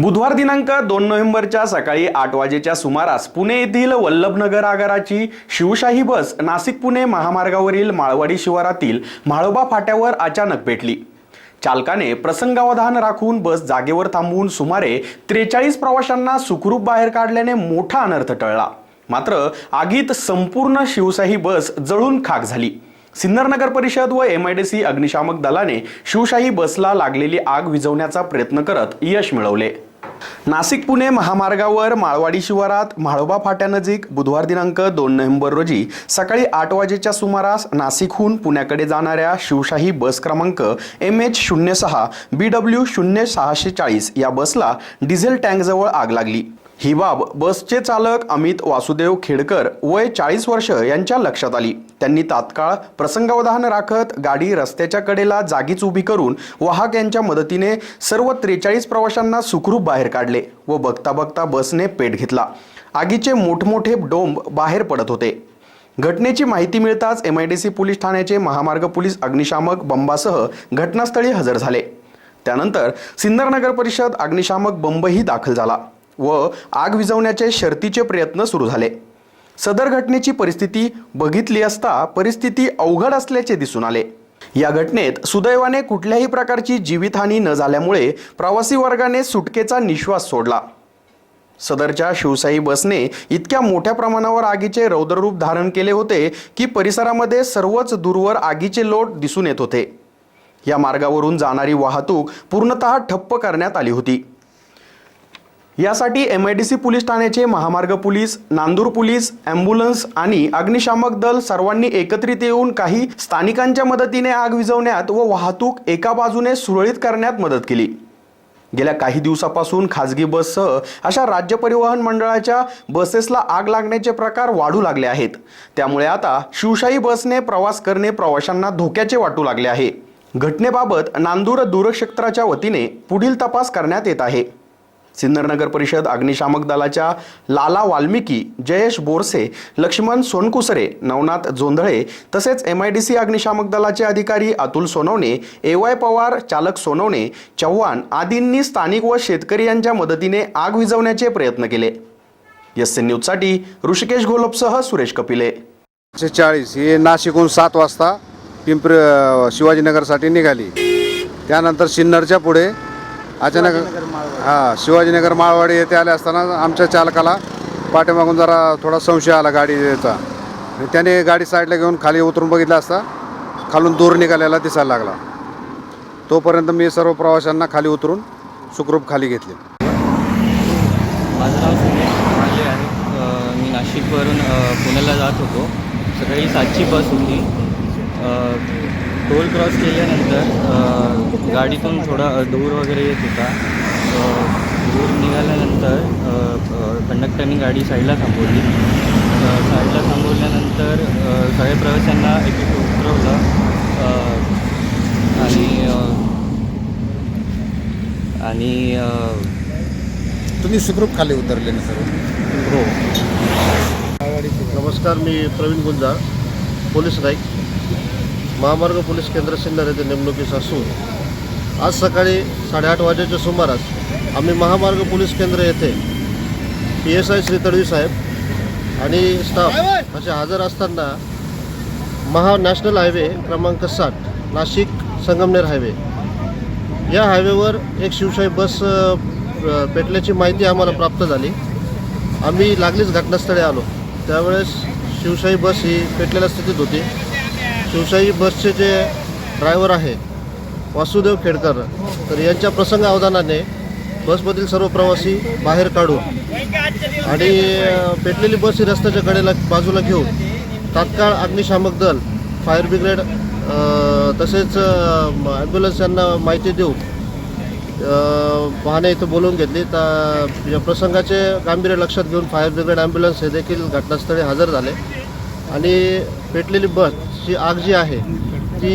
बुधवार दिनांक दोन नोव्हेंबरच्या सकाळी आठ वाजेच्या सुमारास पुणे येथील वल्लभनगर आगाराची शिवशाही बस नाशिक पुणे महामार्गावरील माळवाडी शिवारातील म्हाळोबा फाट्यावर अचानक पेटली. चालकाने प्रसंगावधान राखून बस जागेवर थांबवून सुमारे त्रेचाळीस प्रवाशांना सुखरूप बाहेर काढल्याने मोठा अनर्थ टळला. मात्र आगीत संपूर्ण शिवशाही बस जळून खाक झाली. सिन्नर नगर परिषद व एम आय डी सी अग्निशामक दलाने शिवशाही बसला लागलेली आग विझवण्याचा प्रयत्न करत यश मिळवले. नाशिक पुणे महामार्गावर माळवाडी शिवारात म्हाळोबा फाट्यानजीक बुधवार दिनांक दोन नोव्हेंबर रोजी सकाळी आठ वाजेच्या सुमारास नाशिकहून पुण्याकडे जाणाऱ्या शिवशाही बस क्रमांक एम एच शून्य सहा बी डब्ल्यू शून्य सहाशे चाळीस या बसला डिझेल टँकजवळ आग लागली. ही बाब बसचे चालक अमित वासुदेव खेडकर वय चाळीस वर्ष यांच्या लक्षात आली. त्यांनी तात्काळ प्रसंगावधान राखत गाडी रस्त्याच्या कडेला जागीच उभी करून वाहक यांच्या मदतीने सर्व त्रेचाळीस प्रवाशांना सुखरूप बाहेर काढले व बघता बघता बसने पेट घेतला. आगीचे मोठमोठे डोंब बाहेर पडत होते. घटनेची माहिती मिळताच M I D C police ठाण्याचे महामार्ग पोलीस अग्निशामक बंबासह घटनास्थळी हजर झाले. त्यानंतर सिन्नर नगर परिषद अग्निशामक बंबही दाखल झाला. व आग विझवण्याचे शर्तीचे प्रयत्न सुरू झाले. सदर घटनेची परिस्थिती बघितली असता परिस्थिती अवघड असल्याचे दिसून आले. या घटनेत सुदैवाने कुठल्याही प्रकारची जीवितहानी न झाल्यामुळे प्रवासी वर्गाने सुटकेचा निश्वास सोडला. सदरच्या शिवशाही बसने इतक्या मोठ्या प्रमाणावर आगीचे रौद्ररूप धारण केले होते की परिसरामध्ये सर्वच दूरवर आगीचे लोट दिसून येत होते. या मार्गावरून जाणारी वाहतूक पूर्णतः ठप्प करण्यात आली होती. यासाठी M I D C police ठाण्याचे महामार्ग पोलीस नांदूर पोलीस अँब्युलन्स आणि अग्निशामक दल सर्वांनी एकत्रित येऊन काही स्थानिकांच्या मदतीने आग विझवण्यात व वाहतूक एका बाजूने सुरळीत करण्यात मदत केली. गेल्या काही दिवसापासून खाजगी बससह अशा राज्य परिवहन मंडळाच्या बसेसला आग लागण्याचे प्रकार वाढू लागले आहेत. त्यामुळे आता शिवशाही बसने प्रवास करणे प्रवाशांना धोक्याचे वाटू लागले आहे. घटनेबाबत नांदूर दूरक्षेत्राच्या वतीने पुढील तपास करण्यात येत आहे. सिन्नर नगर परिषद अग्निशामक दलाच्या लाला वाल्मिकी जयेश बोरसे लक्ष्मण सोनकुसरे नवनाथ जोंधळे तसेच एम आय डी सी अग्निशामक दलाचे अधिकारी अतुल सोनवणे ए वाय पवार चालक सोनवणे चव्हाण आदींनी स्थानिक व शेतकरी यांच्या मदतीने आग विझवण्याचे प्रयत्न केले. एस एन न्यूजसाठी ऋषिकेश घोलपसह सुरेश कपिले. एकशे चाळीस हे नाशिकहून सात वाजता पिंपरी शिवाजीनगरसाठी निघाली. त्यानंतर सिन्नरच्या पुढे अचानक हां शिवाजीनगर माळवाडी येथे आले असताना आमच्या चालकाला पाठीमागून जरा थोडा संशय आला गाडीचा. त्याने गाडी साईडला घेऊन खाली उतरून बघितलं असता खालून दूर निघालेला दिसायला लागला. तोपर्यंत मी सर्व प्रवाशांना खाली उतरून सुखरूप खाली घेतले. माझं नाव सुरेश आहे. मी नाशिकवरून पुण्याला जात होतो. सकाळी सातची बस होती. टोल क्रॉस केल्यानंतर गाडीतून थोडा धूर वगैरे येत होता. धूर निघाल्यानंतर कंडक्टरनी गाडी साईडला थांबवली. साईडला थांबवल्यानंतर सगळ्या प्रवाशांना एक एक उतरवलं. आणि आणि तुम्ही सुखरूप खाली उतरले ना सर्व हो. नमस्कार मी प्रवीण गुंजाळ पोलीस नाईक महामार्ग पोलीस केंद्र सिन्नर येथे नेमणुकीस असून आज सकाळी साडेआठ वाजेच्या सुमारास आम्ही महामार्ग पोलीस केंद्र येथे P S I Shri Tadvi saheb आणि स्टाफ असे हजर असताना महा नॅशनल हायवे क्रमांक साठ नाशिक संगमनेर हायवे. या हायवेवर एक शिवशाही बस पेटल्याची माहिती आम्हाला प्राप्त झाली. आम्ही लागलीच घटनास्थळी आलो. त्यावेळेस शिवशाही बस ही पेटलेल्या स्थितीत होती. शिवशाही बसचे जे ड्रायव्हर आहे वासुदेव खेडकर तर यांच्या प्रसंग अवधानाने बसमधील सर्व प्रवासी बाहेर काढून आणि पेटलेली बस ही रस्त्याच्या कडेला बाजूला घेऊन तात्काळ अग्निशामक दल फायर ब्रिगेड तसेच ॲम्ब्युलन्स यांना माहिती देऊन वाहने इथं बोलवून घेतली. तर या प्रसंगाचे गांभीर्य लक्षात घेऊन फायर ब्रिगेड ॲम्ब्युलन्स हे देखील घटनास्थळी हजर झाले. आणि पेटलेली बस बसची आग जी आहे ती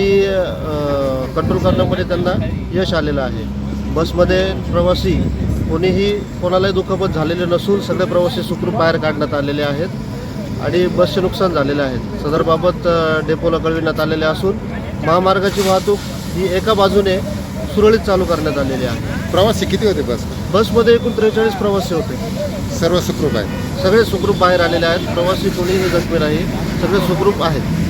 कंट्रोल करण्यामध्ये त्यांना यश आलेलं आहे. बसमध्ये प्रवासी कोणीही कोणालाही दुखापत झालेले नसून सगळे प्रवासी सुखरूप बाहेर काढण्यात आलेले आहेत आणि बसचे नुकसान झालेले आहेत सदरबाबत डेपोला कळविण्यात आलेले असून महामार्गाची वाहतूक ही एका बाजूने सुरळीत चालू करण्यात आलेली आहे. प्रवासी किती होते बस? बसमध्ये एकूण त्रेचाळीस प्रवासी होते. सर्व सुखरूप आहे सगळे सुखरूप बाहेर आलेले आहेत. प्रवासी कोणीही जखमी नाही सगळे सुखरूप आहेत.